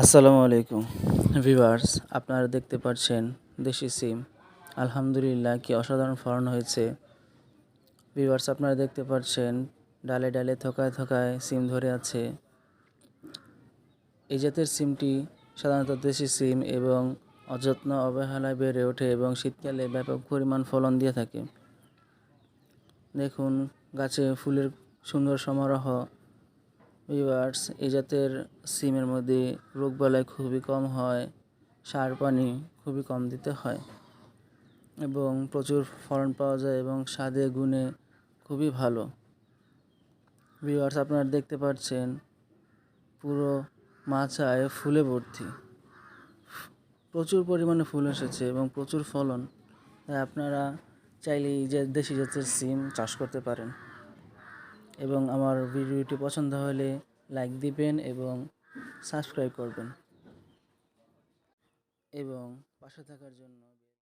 আসসালামু আলাইকুম। ভিভার্স আপনারা দেখতে পাচ্ছেন দেশি সিম। আলহামদুলিল্লাহ, কি অসাধারণ ফলন হয়েছে। ভিভার্স আপনারা দেখতে পাচ্ছেন ডালে ডালে থকায় থকায় সিম ধরে আছে। এই জাতের সিমটি সাধারণত দেশি সিম এবং অযত্ন অবহেলায় বেড়ে ওঠে এবং শীতকালে ব্যাপক পরিমাণ ফলন দিয়ে থাকে। দেখুন, গাছে ফুলের সুন্দর সমারোহ ভিউয়ার্স এই জাতের সিমের মধ্যে রোগবালাই খুবই কম হয়, সার পানি খুবই কম দিতে হয় এবং প্রচুর ফলন পাওয়া যায় এবং স্বাদে গুণে খুবই ভালো। ভিউয়ার্স আপনারা দেখতে পাচ্ছেন, পুরো মাচায় ফুলে ভর্তি। প্রচুর পরিমাণে ফুল এসেছে এবং প্রচুর ফলন, তাই আপনারা চাইলে এই যে দেশি জাতের সিম চাষ করতে পারেন। এবং আমার ভিডিওটি পছন্দ হলে লাইক দিবেন এবং সাবস্ক্রাইব করবেন। এবং পাশে থাকার জন্য